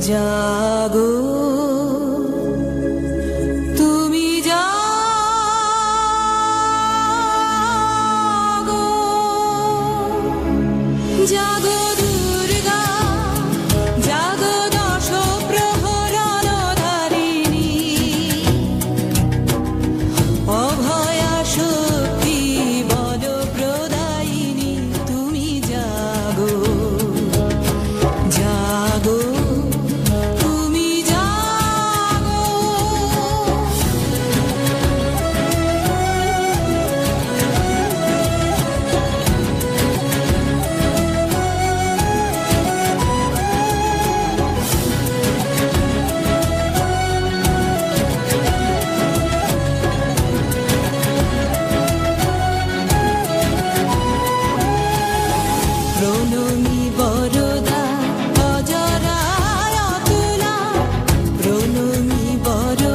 জাগো। তুমি জাগো। জাগো। বরদা অজরা অতুলা প্রণমী বর